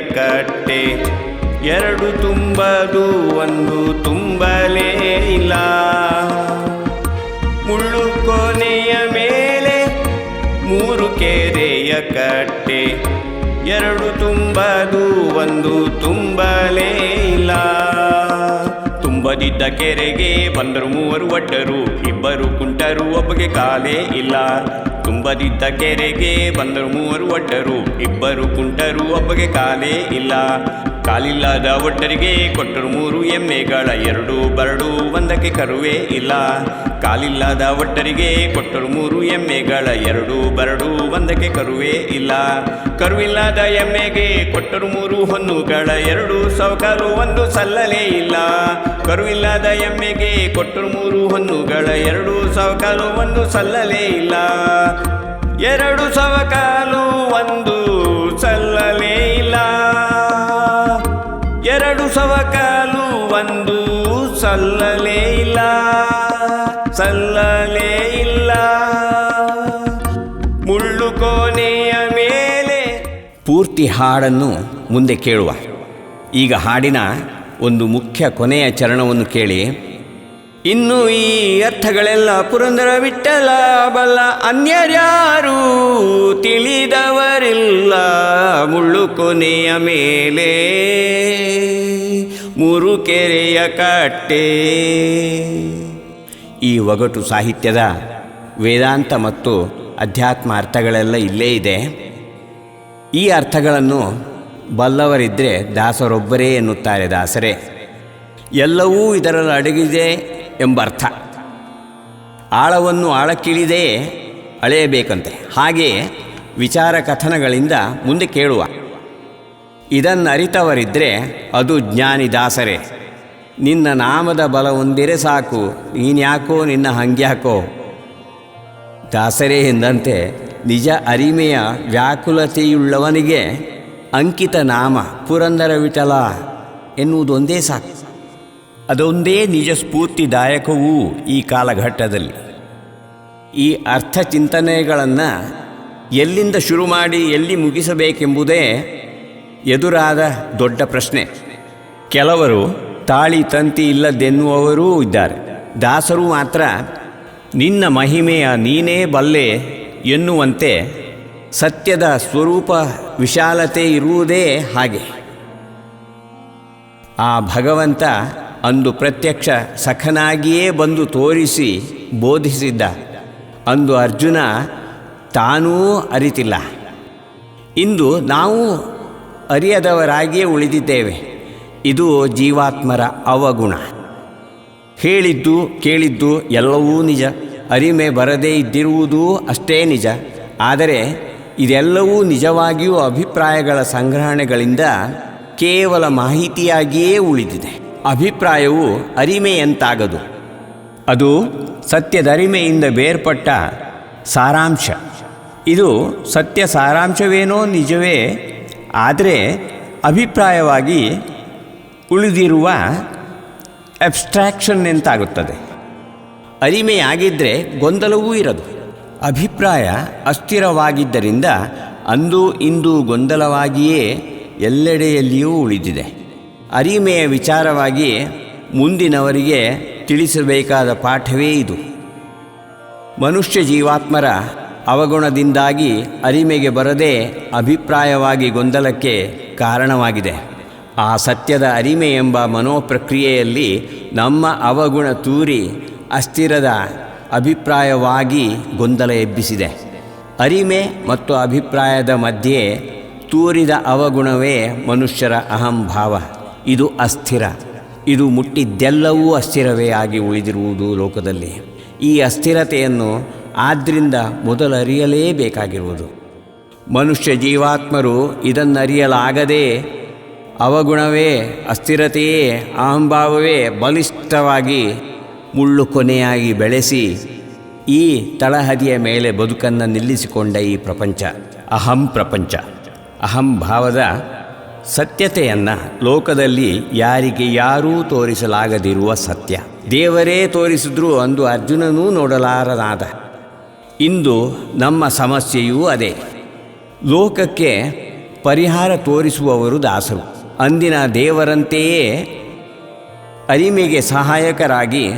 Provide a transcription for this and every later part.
ಕಟ್ಟೆ. ಎರಡು ತುಂಬದು, ಒಂದು ತುಂಬಲೇ ಇಲ್ಲ. ಮುಳ್ಳು ಕೊನೆಯ ಮೇಲೆ ಮೂರು ಕೆರೆಯ ಕಟ್ಟೆ. ಎರಡು ತುಂಬದು, ಒಂದು ತುಂಬಲೇ ಇಲ್ಲ. ತುಂಬದಿದ್ದ ಕೆರೆಗೆ ಬಂದರು ಮೂವರು ಒಡ್ಡರು ಇಬ್ಬರು ಕುಂಟರು ಒಬ್ಬಗೆ ಕಾಲೇ ಇಲ್ಲ. ತುಂಬದಿದ್ದ ಕೆರೆಗೆ ಬಂದರು ಮೂವರು ಒಟ್ಟರು. ಇಬ್ಬರು ಕುಂಟರು ಒಬ್ಬಗೆ ಕಾಲೇ ಇಲ್ಲ. ಕಾಲಿಲ್ಲದ ಒಟ್ಟರಿಗೆ ಕೊಟ್ಟರು ಮೂರು ಎಮ್ಮೆಗಳ ಎರಡು ಬರಡು ಒಂದಕ್ಕೆ ಕರುವೇ ಇಲ್ಲ. ಕಾಲಿಲ್ಲದ ಒಟ್ಟರಿಗೆ ಕೊಟ್ಟರು ಮೂರು ಎಮ್ಮೆಗಳ ಎರಡು ಬರಡು ಒಂದಕ್ಕೆ ಕರುವೇ ಇಲ್ಲ. ಕರುವಿಲ್ಲದ ಎಮ್ಮೆಗೆ ಕೊಟ್ಟರು ಮೂರು ಹೊನ್ನುಗಳ ಎರಡು ಸವಕಾಲು ಒಂದು ಸಲ್ಲಲೇ ಇಲ್ಲ. ಕರುವಿಲ್ಲದ ಎಮ್ಮೆಗೆ ಕೊಟ್ಟರು ಮೂರು ಹೊನ್ನುಗಳ ಎರಡು ಸವಕಾಲು ಒಂದು ಸಲ್ಲಲೇ ಇಲ್ಲ. ಎರಡು ಸವಕಾಲು ಒಂದು ಸಲ್ಲಲೇ ಸವಕಾಲು ಒಂದು ಸಲ್ಲಲೇ ಇಲ್ಲ ಸಲ್ಲಲೇ ಇಲ್ಲ. ಮುಳ್ಳು ಕೋನೆಯ ಮೇಲೆ ಪೂರ್ತಿ ಹಾಡನ್ನು ಮುಂದೆ ಕೇಳುವ. ಈಗ ಹಾಡಿನ ಒಂದು ಮುಖ್ಯ ಕೊನೆಯ ಚರಣವನ್ನು ಕೇಳಿ. ಇನ್ನು ಈ ಅರ್ಥಗಳೆಲ್ಲ ಪುರಂದರ ವಿಠಲ ಬಲ್ಲ ಅನ್ಯರ್ಯಾರೂ ತಿಳಿದವರಿಲ್ಲ ಮುಳ್ಳು ಕೊನೆಯ ಮೇಲೆ. ಮೂರು ಕೆರೆಯ ಕಟ್ಟೆ. ಈ ಒಗಟು ಸಾಹಿತ್ಯದ ವೇದಾಂತ ಮತ್ತು ಅಧ್ಯಾತ್ಮ ಅರ್ಥಗಳೆಲ್ಲ ಇಲ್ಲೇ ಇದೆ. ಈ ಅರ್ಥಗಳನ್ನು ಬಲ್ಲವರಿದ್ದರೆ ದಾಸರೊಬ್ಬರೇ ಎನ್ನುತ್ತಾರೆ ದಾಸರೇ. ಎಲ್ಲವೂ ಇದರಲ್ಲಿ ಅಡಗಿದೆ ಎಂಬರ್ಥ. ಆಳವನ್ನು ಆಳಕ್ಕಿಳಿದೇ ಅಳೆಯಬೇಕಂತೆ. ಹಾಗೆ ವಿಚಾರ ಕಥನಗಳಿಂದ ಮುಂದೆ ಕೇಳುವ. ಇದನ್ನು ಅರಿತವರಿದ್ದರೆ ಅದು ಜ್ಞಾನಿ ದಾಸರೇ. ನಿನ್ನ ನಾಮದ ಬಲ ಒಂದಿರೆ ಸಾಕು. ನೀನ್ಯಾಕೋ, ನಿನ್ನ ಹಂಗ್ಯಾಕೋ. ದಾಸರೇ ಎಂದಂತೆ ನಿಜ ಅರಿಮೆಯ ವ್ಯಾಕುಲತೆಯುಳ್ಳವನಿಗೆ ಅಂಕಿತ ನಾಮ ಪುರಂದರ ವಿಠಲ ಎನ್ನುವುದೊಂದೇ ಸಾಕು. ಅದೊಂದೇ ನಿಜ ಸ್ಫೂರ್ತಿದಾಯಕವೂ ಈ ಕಾಲಘಟ್ಟದಲ್ಲಿ. ಈ ಅರ್ಥ ಚಿಂತನೆಗಳನ್ನು ಎಲ್ಲಿಂದ ಶುರು ಮಾಡಿ ಎಲ್ಲಿ ಮುಗಿಸಬೇಕೆಂಬುದೇ ಎದುರಾದ ದೊಡ್ಡ ಪ್ರಶ್ನೆ. ಕೆಲವರು ತಾಳಿ ತಂತಿ ಇಲ್ಲದೆನ್ನುವವರೂ ಇದ್ದಾರೆ. ದಾಸರು ಮಾತ್ರ, ನಿನ್ನ ಮಹಿಮೆಯ ನೀನೇ ಬಲ್ಲೆ ಎನ್ನುವಂತೆ ಸತ್ಯದ ಸ್ವರೂಪ ವಿಶಾಲತೆ ಇರುವುದೇ ಹಾಗೆ. ಆ ಭಗವಂತ ಅಂದು ಪ್ರತ್ಯಕ್ಷ ಸಖನಾಗಿಯೇ ಬಂದು ತೋರಿಸಿ ಬೋಧಿಸಿದ್ದ. ಅಂದು ಅರ್ಜುನ ತಾನೂ ಅರಿತಿಲ್ಲ. ಇಂದು ನಾವು ಅರಿಯದವರಾಗಿಯೇ ಉಳಿದಿದ್ದೇವೆ. ಇದು ಜೀವಾತ್ಮರ ಅವಗುಣ. ಹೇಳಿದ್ದು, ಕೇಳಿದ್ದು ಎಲ್ಲವೂ ನಿಜ. ಅರಿಮೆ ಬರದೇ ಇದ್ದಿರುವುದೂ ಅಷ್ಟೇ ನಿಜ. ಆದರೆ ಇದೆಲ್ಲವೂ ನಿಜವಾಗಿಯೂ ಅಭಿಪ್ರಾಯಗಳ ಸಂಗ್ರಹಣೆಗಳಿಂದ ಕೇವಲ ಮಾಹಿತಿಯಾಗಿಯೇ ಉಳಿದಿದೆ. ಅಭಿಪ್ರಾಯವು ಅರಿಮೆಯಂತಾಗದು. ಅದು ಸತ್ಯದರಿಮೆಯಿಂದ ಬೇರ್ಪಟ್ಟ ಸಾರಾಂಶ. ಇದು ಸತ್ಯ ಸಾರಾಂಶವೇನೋ ನಿಜವೇ ಆದರೆ ಅಭಿಪ್ರಾಯವಾಗಿ ಉಳಿದಿರುವ ಅಬ್ಸ್ಟ್ರಾಕ್ಷನ್ ಎಂತಾಗುತ್ತದೆ? ಅರಿಮೆಯಾಗಿದ್ದರೆ ಗೊಂದಲವೂ ಇರದು. ಅಭಿಪ್ರಾಯ ಅಸ್ಥಿರವಾಗಿದ್ದರಿಂದ ಅಂದು ಇಂದು ಗೊಂದಲವಾಗಿಯೇ ಎಲ್ಲೆಡೆಯಲ್ಲಿಯೂ ಉಳಿದಿದೆ. ಅರಿಮೆಯ ವಿಚಾರವಾಗಿ ಮುಂದಿನವರಿಗೆ ತಿಳಿಸಬೇಕಾದ ಪಾಠವೇ ಇದು. ಮನುಷ್ಯ ಜೀವಾತ್ಮರ ಅವಗುಣದಿಂದಾಗಿ ಅರಿಮೆಗೆ ಬರದೇ ಅಭಿಪ್ರಾಯವಾಗಿ ಗೊಂದಲಕ್ಕೆ ಕಾರಣವಾಗಿದೆ. ಆ ಸತ್ಯದ ಅರಿಮೆ ಎಂಬ ಮನೋಪ್ರಕ್ರಿಯೆಯಲ್ಲಿ ನಮ್ಮ ಅವಗುಣ ತೂರಿ ಅಸ್ಥಿರದ ಅಭಿಪ್ರಾಯವಾಗಿ ಗೊಂದಲ ಎಬ್ಬಿಸಿದೆ. ಅರಿಮೆ ಮತ್ತು ಅಭಿಪ್ರಾಯದ ಮಧ್ಯೆ ತೂರಿದ ಅವಗುಣವೇ ಮನುಷ್ಯರ ಅಹಂಭಾವ. ಇದು ಅಸ್ಥಿರ. ಇದು ಮುಟ್ಟಿದ್ದೆಲ್ಲವೂ ಅಸ್ಥಿರವೇ ಆಗಿ ಉಳಿದಿರುವುದು ಲೋಕದಲ್ಲಿ. ಈ ಅಸ್ಥಿರತೆಯನ್ನು ಆದ್ದರಿಂದ ಮೊದಲರಿಯಲೇಬೇಕಾಗಿರುವುದು ಮನುಷ್ಯ ಜೀವಾತ್ಮರು ಇದನ್ನರಿಯಲಾಗದೆ ಅವಗುಣವೇ, ಅಸ್ಥಿರತೆಯೇ, ಅಹಂಭಾವವೇ ಬಲಿಷ್ಠವಾಗಿ ಮುಳ್ಳು ಕೊನೆಯಾಗಿ ಬೆಳೆಸಿ ಈ ತಳಹದಿಯ ಮೇಲೆ ಬದುಕನ್ನು ನಿಲ್ಲಿಸಿಕೊಂಡ ಈ ಪ್ರಪಂಚ, ಅಹಂ ಪ್ರಪಂಚ. ಅಹಂಭಾವದ ಸತ್ಯತೆಯನ್ನು ಲೋಕದಲ್ಲಿ ಯಾರಿಗೆ ಯಾರೂ ತೋರಿಸಲಾಗದಿರುವ ಸತ್ಯ. ದೇವರೇ ತೋರಿಸಿದ್ರೂ ಅಂದು ಅರ್ಜುನನೂ ನೋಡಲಾರನಾದ ಇಂದು ನಮ್ಮ ಸಮಸ್ಯೆಯೂ ಅದೇ. ಲೋಕಕ್ಕೆ ಪರಿಹಾರ ತೋರಿಸುವವರು ದಾಸರು. ಅಂದಿನ ದೇವರಂತೆಯೇ ಅರಿಮೆಗೆ ಸಹಾಯಕರಾಗಿ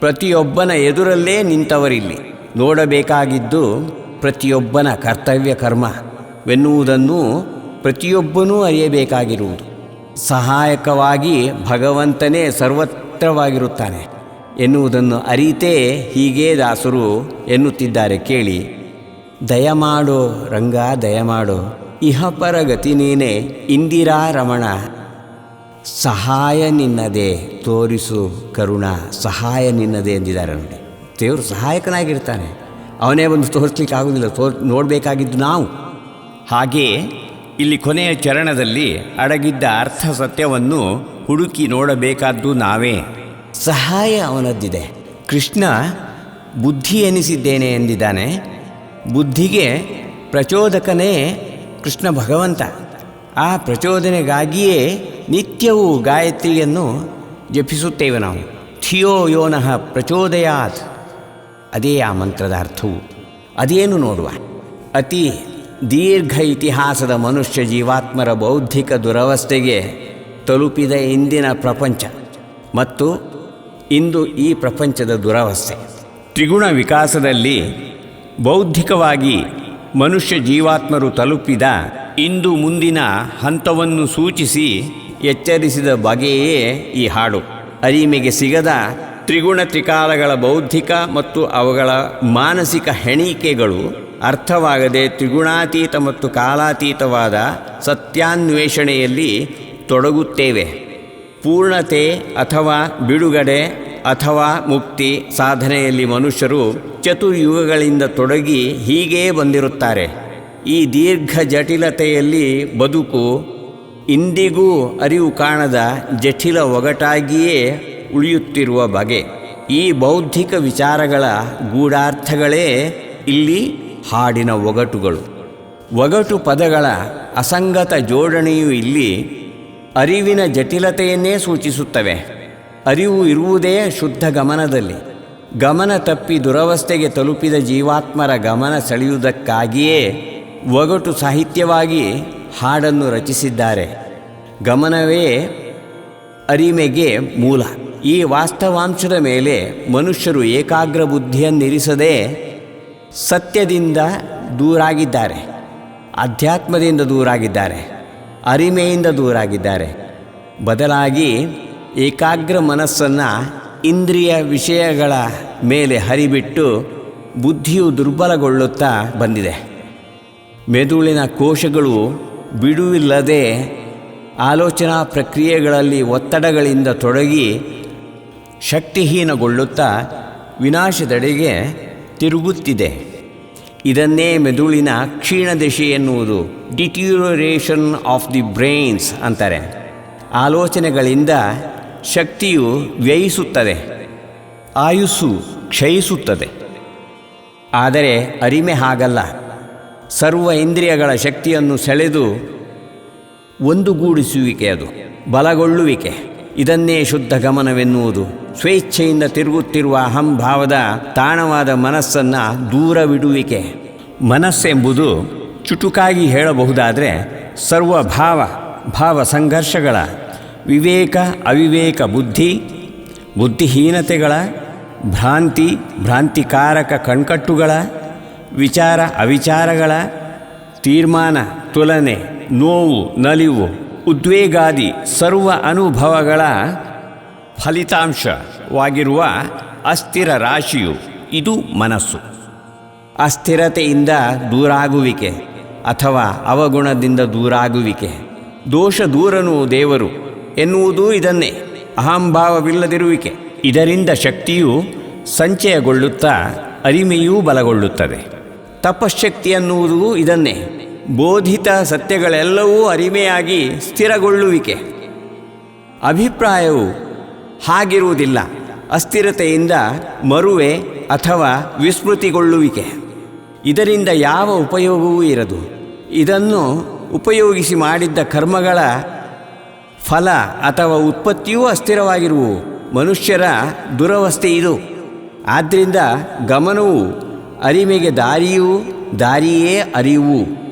ಪ್ರತಿಯೊಬ್ಬನ ಎದುರಲ್ಲೇ ನಿಂತವರಿಲ್ಲಿ. ನೋಡಬೇಕಾಗಿದ್ದು ಪ್ರತಿಯೊಬ್ಬನ ಕರ್ತವ್ಯ ಕರ್ಮವೆನ್ನುವುದನ್ನು ಪ್ರತಿಯೊಬ್ಬನೂ ಅರಿಯಬೇಕಾಗಿರುವುದು. ಸಹಾಯಕವಾಗಿ ಭಗವಂತನೇ ಸರ್ವತ್ರವಾಗಿರುತ್ತಾನೆ. ಎನ್ನುವುದನ್ನು ಅರಿತೇ ಹೀಗೇ ದಾಸರು ಎನ್ನುತ್ತಿದ್ದಾರೆ ಕೇಳಿ. ದಯಮಾಡು ರಂಗ, ದಯಮಾಡು ಇಹಪರ ಗತಿ ನೀನೆ, ಇಂದಿರಾ ರಮಣ. ಸಹಾಯ ನಿನ್ನದೇ, ತೋರಿಸು ಕರುಣ, ಸಹಾಯ ನಿನ್ನದೇ ಎಂದಿದ್ದಾರೆ ನೋಡಿ. ದೇವರು ಸಹಾಯಕನಾಗಿರ್ತಾನೆ. ಅವನೇ ಒಂದು ತೋರಿಸ್ಲಿಕ್ಕೆ ಆಗೋದಿಲ್ಲ ತೋರ್ ನೋಡಬೇಕಾಗಿದ್ದು ನಾವು. ಹಾಗೆಯೇ ಇಲ್ಲಿ ಕೊನೆಯ ಚರಣದಲ್ಲಿ ಅಡಗಿದ್ದ ಅರ್ಥ ಸತ್ಯವನ್ನು ಹುಡುಕಿ ನೋಡಬೇಕಾದ್ದು ನಾವೇ. ಸಹಾಯ ಅವನದ್ದಿದೆ. ಕೃಷ್ಣ, ಬುದ್ಧಿ ಎನಿಸಿದ್ದೇನೆ ಎಂದಿದ್ದಾನೆ. ಬುದ್ಧಿಗೆ ಪ್ರಚೋದಕನೇ ಕೃಷ್ಣ ಭಗವಂತ. ಆ ಪ್ರಚೋದನೆಗಾಗಿಯೇ ನಿತ್ಯವೂ ಗಾಯತ್ರಿಯನ್ನು ಜಪಿಸುತ್ತೇವೆ ನಾವು. ಥಿಯೋ ಯೋನಃ ಪ್ರಚೋದಯಾತ್. ಅದೇ ಆ ಮಂತ್ರದ ಅರ್ಥವು. ಅದೇನು ನೋಡುವ? ಅತಿ ದೀರ್ಘ ಇತಿಹಾಸದ ಮನುಷ್ಯ ಜೀವಾತ್ಮರ ಬೌದ್ಧಿಕ ದುರವಸ್ಥೆಗೆ ತಲುಪಿದ ಇಂದಿನ ಪ್ರಪಂಚ. ಮತ್ತು ಇಂದು ಈ ಪ್ರಪಂಚದ ದುರವಸ್ಥೆ. ತ್ರಿಗುಣ ವಿಕಾಸದಲ್ಲಿ ಬೌದ್ಧಿಕವಾಗಿ ಮನುಷ್ಯ ಜೀವಾತ್ಮರು ತಲುಪಿದ ಇಂದು ಮುಂದಿನ ಹಂತವನ್ನು ಸೂಚಿಸಿ ಎಚ್ಚರಿಸಿದ ಬಗೆಯೇ ಈ ಹಾಡು. ಅರಿಮೆಗೆ ಸಿಗದ ತ್ರಿಗುಣ ತ್ರಿಕಾಲಗಳ ಬೌದ್ಧಿಕ ಮತ್ತು ಅವುಗಳ ಮಾನಸಿಕ ಹೆಣಿಕೆಗಳು ಅರ್ಥವಾಗದೆ ತ್ರಿಗುಣಾತೀತ ಮತ್ತು ಕಾಲಾತೀತವಾದ ಸತ್ಯಾನ್ವೇಷಣೆಯಲ್ಲಿ ತೊಡಗುತ್ತೇವೆ. ಪೂರ್ಣತೆ ಅಥವಾ ಬಿಡುಗಡೆ ಅಥವಾ ಮುಕ್ತಿ ಸಾಧನೆಯಲ್ಲಿ ಮನುಷ್ಯರು ಚತುರ್ಯುಗಗಳಿಂದ ತೊಡಗಿ ಹೀಗೇ ಬಂದಿರುತ್ತಾರೆ. ಈ ದೀರ್ಘ ಜಟಿಲತೆಯಲ್ಲಿ ಬದುಕು ಇಂದಿಗೂ ಅರಿವು ಕಾಣದ ಜಟಿಲ ಒಗಟಾಗಿಯೇ ಉಳಿಯುತ್ತಿರುವ ಬಗೆ. ಈ ಬೌದ್ಧಿಕ ವಿಚಾರಗಳ ಗೂಢಾರ್ಥಗಳೇ ಇಲ್ಲಿ ಹಾಡಿನ ಒಗಟುಗಳು. ಒಗಟು ಪದಗಳ ಅಸಂಗತ ಜೋಡಣೆಯು ಇಲ್ಲಿ ಅರಿವಿನ ಜಟಿಲತೆಯನ್ನೇ ಸೂಚಿಸುತ್ತವೆ. ಅರಿವು ಇರುವುದೇ ಶುದ್ಧ ಗಮನದಲ್ಲಿ. ಗಮನ ತಪ್ಪಿ ದುರವಸ್ಥೆಗೆ ತಲುಪಿದ ಜೀವಾತ್ಮರ ಗಮನ ಸೆಳೆಯುವುದಕ್ಕಾಗಿಯೇ ಒಗಟು ಸಾಹಿತ್ಯವಾಗಿ ಹಾಡನ್ನು ರಚಿಸಿದ್ದಾರೆ. ಗಮನವೇ ಅರಿಮೆಗೆ ಮೂಲ. ಈ ವಾಸ್ತವಾಂಶದ ಮೇಲೆ ಮನುಷ್ಯರು ಏಕಾಗ್ರ ಬುದ್ಧಿಯನ್ನಿರಿಸದೆ ಸತ್ಯದಿಂದ ದೂರಾಗಿದ್ದಾರೆ. ಅಧ್ಯಾತ್ಮದಿಂದ ದೂರಾಗಿದ್ದಾರೆ. ಅರಿಮೆಯಿಂದ ದೂರಾಗಿದ್ದಾರೆ. ಬದಲಾಗಿ ಏಕಾಗ್ರ ಮನಸ್ಸನ್ನು ಇಂದ್ರಿಯ ವಿಷಯಗಳ ಮೇಲೆ ಹರಿಬಿಟ್ಟು ಬುದ್ಧಿಯು ದುರ್ಬಲಗೊಳ್ಳುತ್ತಾ ಬಂದಿದೆ. ಮೆದುಳಿನ ಕೋಶಗಳು ಬಿಡುವಿಲ್ಲದೆ ಆಲೋಚನಾ ಪ್ರಕ್ರಿಯೆಗಳಲ್ಲಿ ಒತ್ತಡಗಳಿಂದ ತೊಡಗಿ ಶಕ್ತಿಹೀನಗೊಳ್ಳುತ್ತಾ ವಿನಾಶದೆಡೆಗೆ ತಿರುಗುತ್ತಿದೆ. ಇದನ್ನೇ ಮೆದುಳಿನ ಕ್ಷೀಣ ದಶೆ ಎನ್ನುವುದು ಡಿಟ್ಯೂರರೇಷನ್ ಆಫ್ ದಿ ಬ್ರೈನ್ಸ್ ಅಂತಾರೆ. ಆಲೋಚನೆಗಳಿಂದ ಶಕ್ತಿಯು ವ್ಯಯಿಸುತ್ತದೆ, ಆಯುಸ್ಸು ಕ್ಷಯಿಸುತ್ತದೆ. ಆದರೆ ಅರಿಮೆ ಹಾಗಲ್ಲ. ಸರ್ವ ಇಂದ್ರಿಯಗಳ ಶಕ್ತಿಯನ್ನು ಸೆಳೆದು ಒಂದುಗೂಡಿಸುವಿಕೆ ಅದು, ಬಲಗೊಳ್ಳುವಿಕೆ. ಇದನ್ನೇ ಶುದ್ಧ ಗಮನವೆನ್ನುವುದು. ಸ್ವೇಚ್ಛೆಯಿಂದ ತಿರುಗುತ್ತಿರುವ ಅಹಂಭಾವದ ತಾಣವಾದ ಮನಸ್ಸನ್ನು ದೂರವಿಡುವಿಕೆ. ಮನಸ್ಸೆಂಬುದು ಚುಟುಕಾಗಿ ಹೇಳಬಹುದಾದರೆ ಸರ್ವಭಾವ, ಭಾವ ಸಂಘರ್ಷಗಳ, ವಿವೇಕ, ಅವಿವೇಕ ಬುದ್ಧಿ, ಬುದ್ಧಿಹೀನತೆಗಳ, ಭ್ರಾಂತಿ, ಭ್ರಾಂತಿಕಾರಕ ಕಣ್ಕಟ್ಟುಗಳ, ವಿಚಾರ ಅವಿಚಾರಗಳ, ತೀರ್ಮಾನ, ತುಲನೆ, ನೋವು, ನಲಿವು ಉದ್ವೇಗಾದಿ ಸರ್ವ ಅನುಭವಗಳ ಫಲಿತಾಂಶವಾಗಿರುವ ಅಸ್ಥಿರ ರಾಶಿಯು ಇದು ಮನಸ್ಸು. ಅಸ್ಥಿರತೆಯಿಂದ ದೂರಾಗುವಿಕೆ ಅಥವಾ ಅವಗುಣದಿಂದ ದೂರಾಗುವಿಕೆ. ದೋಷ ದೂರನು ದೇವರು ಎನ್ನುವುದೂ ಇದನ್ನೇ, ಅಹಂಭಾವವಿಲ್ಲದಿರುವಿಕೆ. ಇದರಿಂದ ಶಕ್ತಿಯು ಸಂಚಯಗೊಳ್ಳುತ್ತಾ ಅರಿಮೆಯೂ ಬಲಗೊಳ್ಳುತ್ತದೆ. ತಪಶಕ್ತಿ ಅನ್ನುವುದು ಇದನ್ನೇ ಬೋಧಿತ ಸತ್ಯಗಳೆಲ್ಲವೂ ಅರಿಮೆಯಾಗಿ ಸ್ಥಿರಗೊಳ್ಳುವಿಕೆ. ಅಭಿಪ್ರಾಯವು ಹಾಗಿರುವುದಿಲ್ಲ. ಅಸ್ಥಿರತೆಯಿಂದ ಮರುವೆ ಅಥವಾ ವಿಸ್ಮೃತಿಗೊಳ್ಳುವಿಕೆ. ಇದರಿಂದ ಯಾವ ಉಪಯೋಗವೂ ಇರದು. ಇದನ್ನು ಉಪಯೋಗಿಸಿ ಮಾಡಿದ್ದ ಕರ್ಮಗಳ ಫಲ ಅಥವಾ ಉತ್ಪತ್ತಿಯೂ ಅಸ್ಥಿರವಾಗಿರುವು. ಮನುಷ್ಯರ ದುರವಸ್ಥೆ ಇದು. ಆದ್ದರಿಂದ ಗಮನವು ಅರಿಮೆಗೆ ದಾರಿಯೂ ದಾರಿಯೇ ಅರಿವು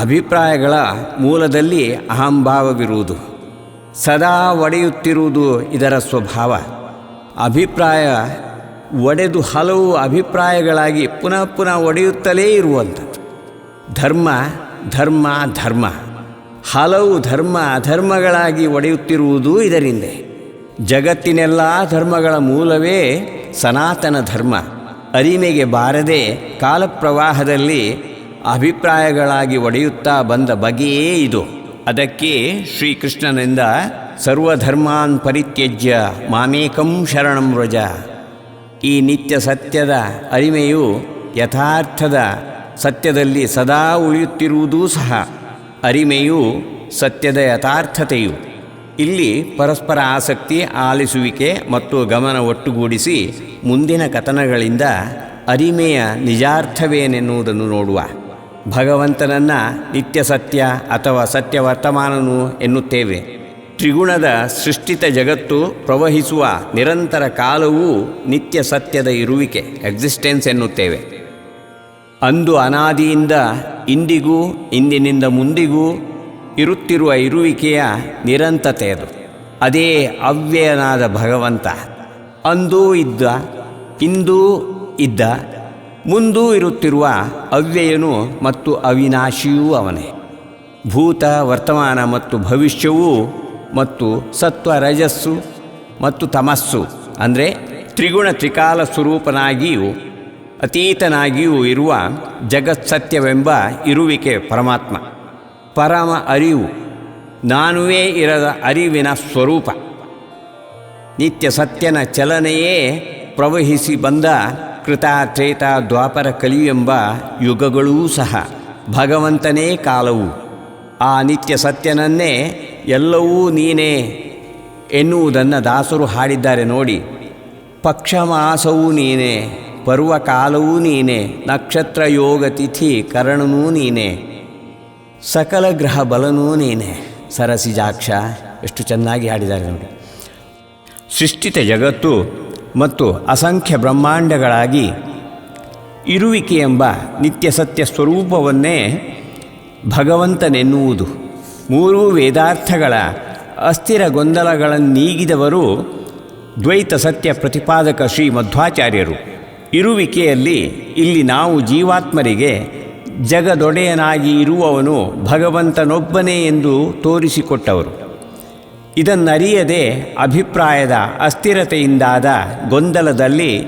ಅಭಿಪ್ರಾಯಗಳ ಮೂಲದಲ್ಲಿ ಅಹಂಭಾವವಿರುವುದು. ಸದಾ ಒಡೆಯುತ್ತಿರುವುದು ಇದರ ಸ್ವಭಾವ. ಅಭಿಪ್ರಾಯ ಒಡೆದು ಹಲವು ಅಭಿಪ್ರಾಯಗಳಾಗಿ ಪುನಃ ಪುನಃ ಒಡೆಯುತ್ತಲೇ ಇರುವಂಥದ್ದು. ಧರ್ಮ ಧರ್ಮ ಧರ್ಮ. ಹಲವು ಧರ್ಮ, ಅಧರ್ಮಗಳಾಗಿ ಒಡೆಯುತ್ತಿರುವುದು ಇದರಿಂದ. ಜಗತ್ತಿನೆಲ್ಲ ಧರ್ಮಗಳ ಮೂಲವೇ ಸನಾತನ ಧರ್ಮ. ಅರಿಮೆಗೆ ಬಾರದೆ ಕಾಲಪ್ರವಾಹದಲ್ಲಿ ಅಭಿಪ್ರಾಯಗಳಾಗಿ ಒಡೆಯುತ್ತಾ ಬಂದ ಬಗೆಯೇ ಇದು. ಅದಕ್ಕೆ ಶ್ರೀಕೃಷ್ಣನಿಂದ ಸರ್ವಧರ್ಮಾನ್ ಪರಿತ್ಯಜ್ಯ ಮಾಮೇಕಂ ಶರಣಂ ವ್ರಜ. ಈ ನಿತ್ಯ ಸತ್ಯದ ಅರಿಮೆಯು ಯಥಾರ್ಥದ ಸತ್ಯದಲ್ಲಿ ಸದಾ ಉಳಿಯುತ್ತಿರುವುದೂ ಸಹ. ಅರಿಮೆಯು ಸತ್ಯದ ಯಥಾರ್ಥತೆಯು. ಇಲ್ಲಿ ಪರಸ್ಪರ ಆಸಕ್ತಿ, ಆಲಿಸುವಿಕೆ ಮತ್ತು ಗಮನ ಒಟ್ಟುಗೂಡಿಸಿ ಮುಂದಿನ ಕಥನಗಳಿಂದ ಅರಿಮೆಯ ನಿಜಾರ್ಥವೇನೆನ್ನುವುದನ್ನು ನೋಡುವ. ಭಗವಂತನನ್ನು ನಿತ್ಯ ಸತ್ಯ ಅಥವಾ ಸತ್ಯ ವರ್ತಮಾನನು ಎನ್ನುತ್ತೇವೆ. ತ್ರಿಗುಣದ ಸೃಷ್ಟಿತ ಜಗತ್ತು ಪ್ರವಹಿಸುವ ನಿರಂತರ ಕಾಲವೂ ನಿತ್ಯ ಸತ್ಯದ ಇರುವಿಕೆ, ಎಕ್ಸಿಸ್ಟೆನ್ಸ್ ಎನ್ನುತ್ತೇವೆ. ಅಂದು ಅನಾದಿಯಿಂದ ಇಂದಿಗೂ, ಇಂದಿನಿಂದ ಮುಂದಿಗೂ ಇರುತ್ತಿರುವ ಇರುವಿಕೆಯ ನಿರಂತತೆ ಅದು. ಅದೇ ಅವ್ಯಯನಾದ ಭಗವಂತ. ಅಂದೂ ಇದ್ದ, ಇಂದೂ ಇದ್ದ ಮುಂದೂ ಇರುತ್ತಿರುವ ಅವ್ಯಯನು ಮತ್ತು ಅವಿನಾಶಿಯೂ ಅವನೇ. ಭೂತ ವರ್ತಮಾನ ಮತ್ತು ಭವಿಷ್ಯವೂ ಮತ್ತು ಸತ್ವ ರಜಸ್ಸು ಮತ್ತು ತಮಸ್ಸು, ಅಂದರೆ ತ್ರಿಗುಣ ತ್ರಿಕಾಲ ಸ್ವರೂಪನಾಗಿಯೂ ಅತೀತನಾಗಿಯೂ ಇರುವ ಜಗತ್ಸತ್ಯವೆಂಬ ಇರುವಿಕೆ ಪರಮಾತ್ಮ. ಪರಮ ಅರಿವು, ನಾನುವೇ ಇರದ ಅರಿವಿನ ಸ್ವರೂಪ. ನಿತ್ಯ ಸತ್ಯನ ಚಲನೆಯೇ ಪ್ರವಹಿಸಿ ಬಂದ ಕೃತ, ತ್ರೇತ, ದ್ವಾಪರ ಕಲಿಯೆಂಬ ಯುಗಗಳೂ ಸಹ ಭಗವಂತನೇ ಕಾಲವು. ಆ ನಿತ್ಯ ಸತ್ಯನನ್ನೇ ಎಲ್ಲವೂ ನೀನೇ ಎನ್ನುವುದನ್ನು ದಾಸರು ಹಾಡಿದ್ದಾರೆ ನೋಡಿ. ಪಕ್ಷಮಾಸವೂ ನೀನೇ, ಪರ್ವಕಾಲವೂ ನೀನೇ, ನಕ್ಷತ್ರ ಯೋಗ ತಿಥಿ ಕರಣನೂ ನೀನೇ, ಸಕಲ ಗ್ರಹ ಬಲನೂ ನೀನೇ. ಸರಸಿಜಾಕ್ಷ ಎಷ್ಟು ಚೆನ್ನಾಗಿ ಹಾಡಿದ್ದಾರೆ ನೋಡಿ. ಸೃಷ್ಟಿತ ಜಗತ್ತು ಮತ್ತು ಅಸಂಖ್ಯ ಬ್ರಹ್ಮಾಂಡಗಳಾಗಿ ಇರುವಿಕೆ ಎಂಬ ನಿತ್ಯ ಸತ್ಯ ಸ್ವರೂಪವನ್ನೇ ಭಗವಂತನೆನ್ನುವುದು. ಮೂರೂ ವೇದಾರ್ಥಗಳ ಅಸ್ಥಿರ ಗೊಂದಲಗಳನ್ನೀಗಿದವರು ದ್ವೈತ ಸತ್ಯ ಪ್ರತಿಪಾದಕ ಶ್ರೀ ಮಧ್ವಾಚಾರ್ಯರು ಇರುವಿಕೆಯಲ್ಲಿ ಇಲ್ಲಿ ನಾವು ಜೀವಾತ್ಮರಿಗೆ ಜಗದೊಡೆಯನಾಗಿ ಇರುವವನು ಭಗವಂತನೊಬ್ಬನೇ ಎಂದು ತೋರಿಸಿಕೊಟ್ಟವರು. ಇದನ್ನರಿಯದೆ ಅಭಿಪ್ರಾಯದ ಅಸ್ಥಿರತೆಯಿಂದಾದ ಗೊಂದಲದಲ್ಲಿ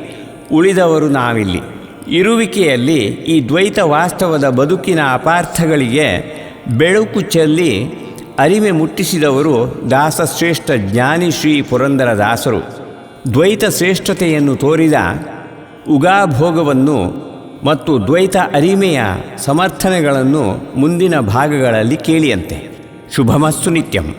ಉಳಿದವರು ನಾವಿಲ್ಲಿ. ಇರುವಿಕೆಯಲ್ಲಿ ಈ ದ್ವೈತ ವಾಸ್ತವದ ಬದುಕಿನ ಅಪಾರ್ಥಗಳಿಗೆ ಬೆಳಕು ಚೆಲ್ಲಿ ಅರಿಮೆ ಮುಟ್ಟಿಸಿದವರು ದಾಸಶ್ರೇಷ್ಠ ಜ್ಞಾನಿ ಶ್ರೀ ಪುರಂದರ ದಾಸರು. ದ್ವೈತ ಶ್ರೇಷ್ಠತೆಯನ್ನು ತೋರಿದ ಉಗಾಭೋಗವನ್ನು ಮತ್ತು ದ್ವೈತ ಅರಿಮೆಯ ಸಮರ್ಥನೆಗಳನ್ನು ಮುಂದಿನ ಭಾಗಗಳಲ್ಲಿ ಕೇಳಿಯಂತೆ. ಶುಭಮಸ್ಸು ನಿತ್ಯಂ.